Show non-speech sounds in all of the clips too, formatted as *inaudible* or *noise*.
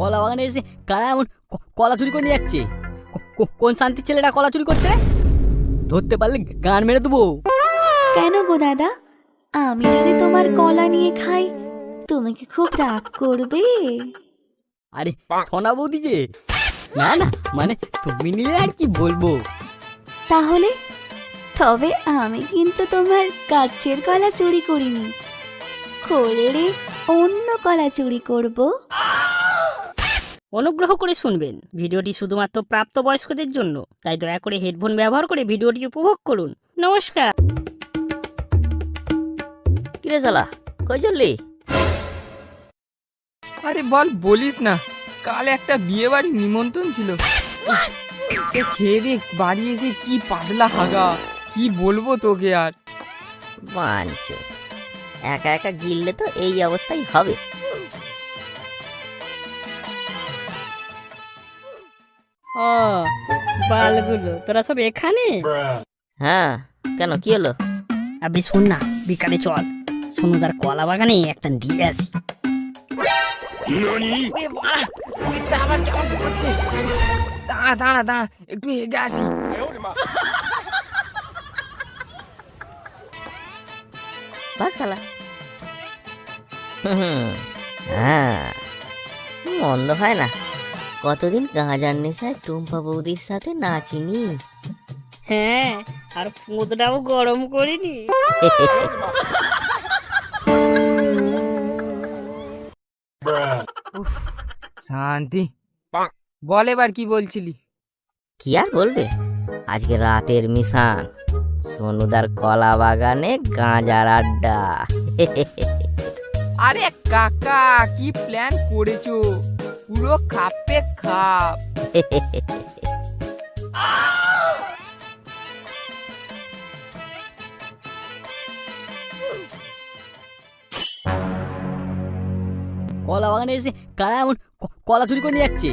কলা বাগানে এসে কারা এমন কলা চুরি করে নিয়ে যাচ্ছে? কোন শান্তির ছেলেটা কলা চুরি করছে? ধরতে পারলে গান মেরে দেবো। কেন গো দাদা? আমি যদি তোমার কলা নিয়ে খাই তুমি কি খুব রাগ করবে? আরে সোনা বৌদি যে। না না মানে তুমি নিলে আর কি বলব? তাহলে? তবে আমি কিন্তু তোমার গাছের কলা চুরি করিনি। খোলেরে অন্য কলা চুরি করব। অনুগ্রহ করে শুনবেন। ভিডিওটি শুধুমাত্র প্রাপ্তবয়স্কদের জন্য তাই দয়া করে হেডফোন ব্যবহার করে ভিডিওটি উপভোগ করুন। নমস্কার। কিরে শালা কই চললি? আরে বল বলিস না। কাল একটা বিয়ে বাড়ি নিমন্ত্রণ ছিল। সে খেয়ে দিয়ে বাড়ি এসে কি পাতলা হাগা কি বলব তোকে আর? বাঞ্চ একা একা গিললে তো এই অবস্থাই হবে। ও বালগুলো। তোরা সব এখানে? হ্যাঁ কেন কি হলো? আবি শোন না বিকালে চল। সোনুদার কলা বাগানে একটা দিয়ে আসি। দাঁড়া দাঁড়া দাঁড়া একটু হেগে আসি। হ্যাঁ মন্দ হয় না। কতদিন গাঁজার নেশায় টুম্পা বৌদির সাথে নাচিনি হ্যাঁ আর পুঁতটাও গরম করিনি। শান্তি। বল এবার কি বলছিলি? কি আর বলবে? আজকে রাতের মিশান সোনুদার কলা বাগানে গাঁজার আড্ডা। আরে কাকা কি প্ল্যান করেছ? পুরো খাপে খাপ। কলা বাগানে এসে কারা এমন কলা চুরি করে নিয়ে যাচ্ছে?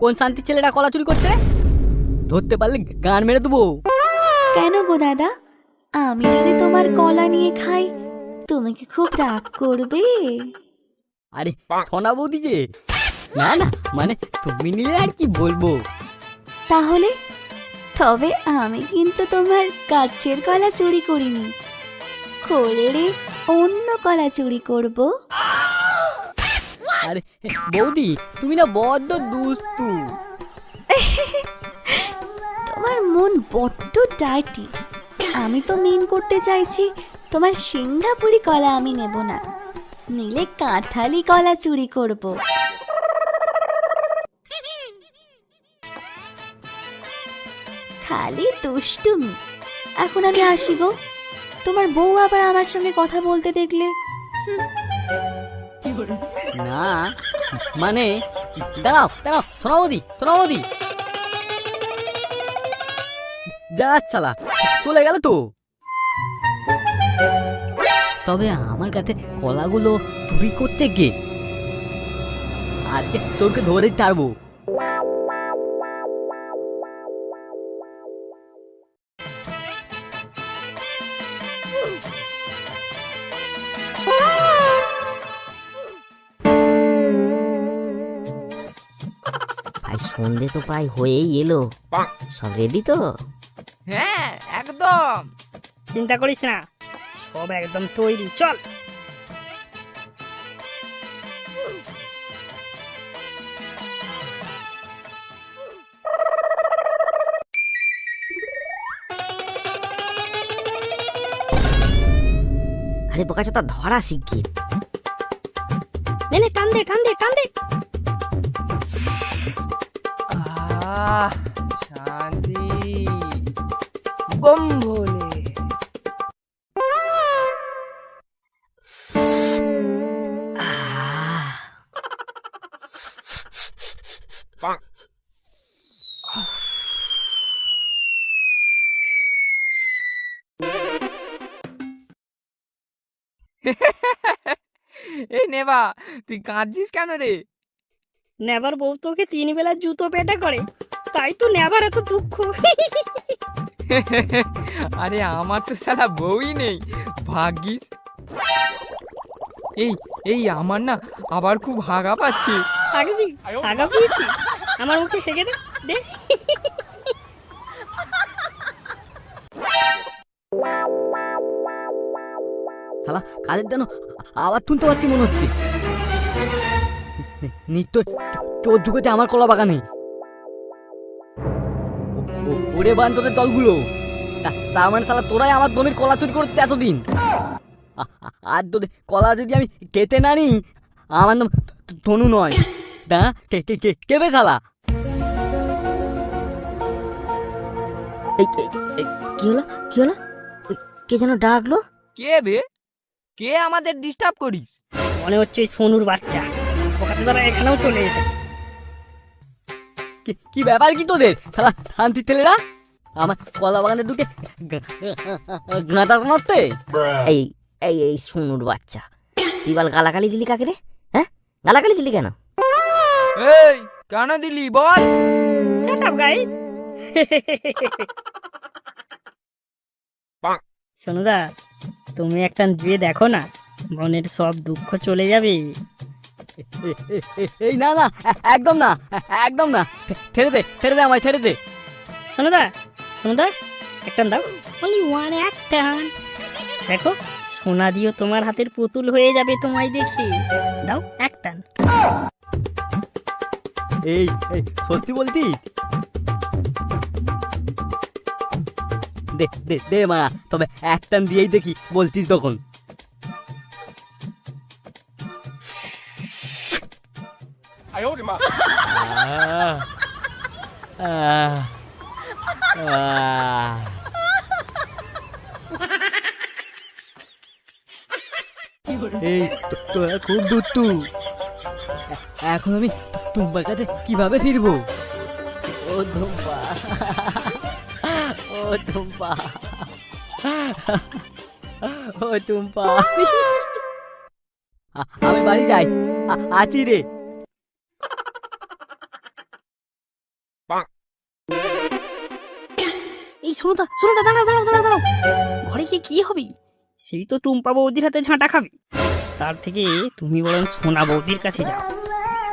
কোন শান্তির ছেলেটা কলা চুরি করছে? ধরতে পারলে গান মেরে দেবো। কেন গো দাদা? আমি যদি তোমার কলা নিয়ে খাই তুমি কি খুব রাগ করবে? আরে সোনা বৌদি যে না না মানে তুমি নিলে আর কি বলব? তাহলে? তবে আমি কিন্তু তোমার গাছের কলা চুরি করিনি। খোলেরে অন্য কলা চুরি করব। আরে বৌদি তুমি না বড্ড দুস্তু তোমার মন বড্ড ডাইটি আমি তো মিন করতে চাইছি তোমার সিঙ্গাপুরি কলা আমি নেব না। নিলে কাঁঠালি কলা চুরি করব। খালি দুষ্টুমি। এখন আমি আসি গো। তোমার বউ আবার আমার সঙ্গে কথা বলতে দেখলে? না মানে দাঁড়াও দাঁড়াও সোনা বৌদি সোনা বৌদি যা চালা, চলে গেল তো। তবে আমার কাছে কলাগুলো চুরি করতে গে। আজকে তোকে ধরে ছাড়বো সন্ধে তো প্রায় হয়েই এলো। সব রেডি তো? হ্যাঁ একদম। চিন্তা করিস না সব একদম তৈরি চল। আরে বোকাচোদা ধরা শিগগির। নে নে টান দে টান দে টান দে। আহ শান্তি। বম ভোলে। *laughs* এই নেবা তুই কাঁদছিস কেন রে? নেবার বউ তোকে তিন বেলা জুতো পেটা করে। তাই তো নেবার এত দুঃখ। *laughs* আরে আমার তো সালা বউই নেই ভাগ্যিস। এই এই আমার না আবার খুব হাগা পাচ্ছে। আগাবি আগা পেয়েছি। আমার মুখে হেগে দে দে। শালা কাদের যেন আবার শুনতে পাচ্ছি মনে হচ্ছে। নিত্য চোর ঢুকেছে আমার কলা বাগানে ওরে বান্ধবের দলগুলো। তার মানে শালা তোরাই আমার জমির কলা চুরি করতে এতদিন? আর তোদের কলা যদি আমি কেটে না নিই আমার নাম তনু নয়। তা কে কে কে শালা? এই এই- এই, কি হলো? কি হলো? কে যেন ডাকলো? কে বে? কে আমাদের ডিস্টার্ব করিস? মনে হচ্ছে সোনুর বাচ্চা। ওখানে তারা এখানেও চলে এসেছে। কি কি ব্যাপার কি তোদের? শালা শান্তির ছেলেরা? আমার কলা বাগানে ঢুকে গাঁদা মারতে? এই এই এই শুনুর বাচ্চা। তুই বল গালাগালি দিলি কাকে রে? হ্যাঁ? গালাগালি দিলি কেন? এই কেন দিলি বল? সেট আপ গাইস সোনুদা তুমি একটা দিয়ে দেখো না? মনের সব দুঃখ চলে যাবে। এই না না একদম না একদম না। ছেড়ে দে ছেড়ে দে আমায় ছেড়ে দে। সোনুদা সোনুদা একটা দাও। অনলি ওয়ান একটান দেখো সোনা দিও তোমার হাতের পুতুল হয়ে যাবে তোমায় দেখে। দাও একটান এই এই সত্যি বলতি? দে দে দে মারা তবে একটান দিয়েই দেখি বলতিস তখন। এই তো- তোরা খুব দুত্তু। এখন আমি তোমার কাছে কীভাবে ফিরবো? ও ধুম্পা। ও টুম্পা ও টুম্পা আমি বাড়ি যাই। আছি রে। সোনুদা সোনুদা দাঁড়াও দাঁড়াও দাঁড়াও দাঁড়াও। ঘরে গিয়ে কি হবে? সেই তো টুম্পা বৌদির হাতে ঝাঁটা খাবে। তার থেকে তুমি বরং সোনা বৌদির কাছে যাও।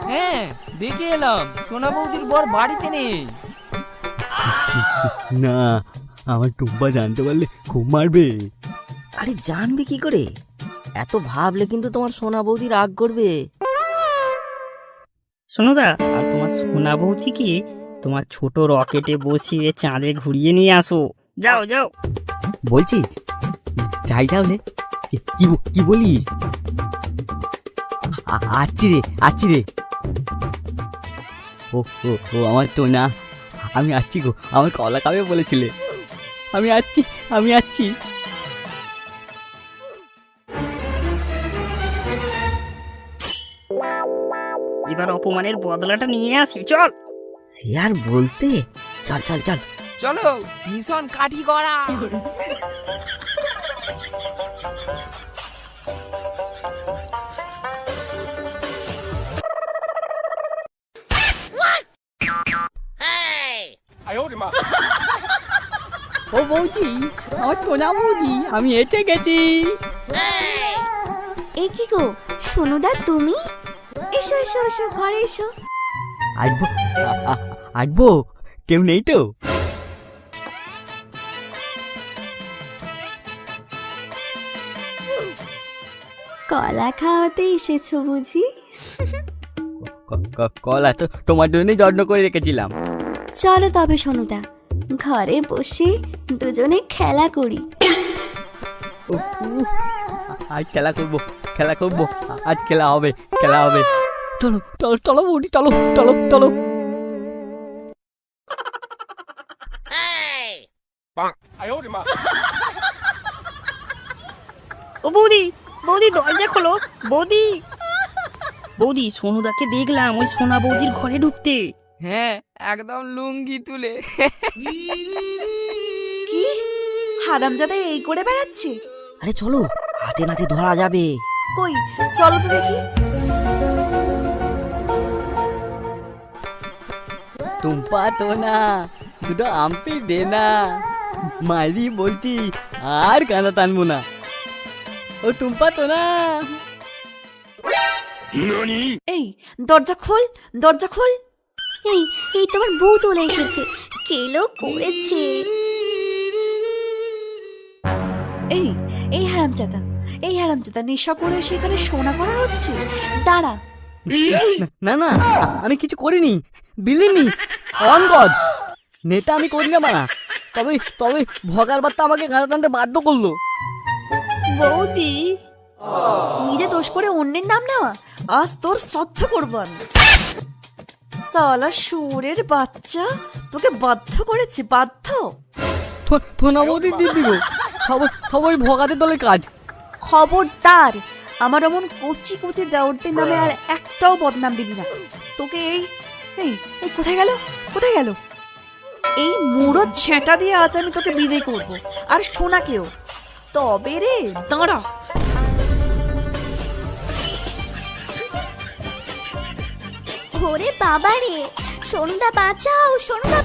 হ্যাঁ দেখে এলাম। সোনা বৌদির বর বাড়িতে নেই। *laughs* না আমার টুম্পা জানতে পারলে খুব মারবে। আরে জানবে কি করে? এত ভাবলে কিন্তু তোমার সোনা বৌদি রাগ করবে। সোনুদা আর তোমার সোনা বৌদিকে তোমার ছোট রকেটে বসিয়ে চাঁদে ঘুরিয়ে নিয়ে আসো। যাও যাও। বলছিস? যাই তাহলে। কি- কি বলিস? আচ্ছি রে আচ্ছি রে। ও ও ও আমার তো না। আমি আছি গো আমার কলা খাবে বলেছিলে। আমি আছি আমি আছি এবার অপমানের বদলাটা নিয়ে আসি চল। সে আর বলতে? চল চল চল। চলো মিশন কাঠি করা ও বৌদি আমার টোনা বৌদি আমি এসে গেছি। এ কি গো সোনুদা তুমি? এসো এসো এসো ঘরে এসো। আসব আসব কেউ নেই তো? কলা খাওয়াতে এসেছ বুঝি? কলা তো তোমার জন্যই যত্ন করে রেখেছিলাম। চলো তবে সোনুদা ঘরে বসে দুজনে খেলা করি। আজ খেলা করব খেলা করব আজ খেলা হবে খেলা হবে। চলো চলো চলো বৌদি চলো চলো চলো। *laughs* ও বৌদি বৌদি দরজা খোলো। বৌদি। বৌদি সোনুদাকে দেখলাম ওই সোনা বৌদির ঘরে ঢুকতে। হ্যাঁ একদম লুঙ্গি তুলে। *laughs* কি? হারামজাদা এই করে বেড়াচ্ছে? আরে চলো হাতে নাতে ধরা যাবে। কই? চলো তো দেখি। টুম্পা তো না দুটো আমপি দে না। মাইরি বলছি আর গানা টানবো না। ও টুম্পা তো না। এই দরজা খোল দরজা খোল। এই এই তোমার বউ চলে এসেছে। কেলো করেছে? এই এই হারামজাদা এই হারামজাদা নেশা করে সেখানে সোনা করা হচ্ছে। দাঁড়া। না না আমি কিছু করিনি। Believe me on God. নেতা আমি করি না বানা তবে তবে ভগার বার্তা আমাকে গাঁজা টানতে বাধ্য করল। বৌদি নিজে দোষ করে অন্যের নাম নেওয়া আজ তোর শ্রদ্ধা করব আমি। সালা সুরের বাচ্চা তোকে বাধ্য করেছে বাধ্য। থোনাবতী দিব্যি গো। ওই ভগাদের দলের কাজ। খবরদার আমার অমন কচি কচি দেওরদের নামে আর একটাও বদনাম দিবি না। তোকে এই এই কোথায় গেল? কোথায় গেল? এই মুড়ো ছেঁটা দিয়ে আজ আমি তোকে বিদায় করব, আর সোনাকেও তবে রে, দাঁড়া। ওরে বাবা রে সন্ধ্যা বাঁচাও। সন্ধ্যা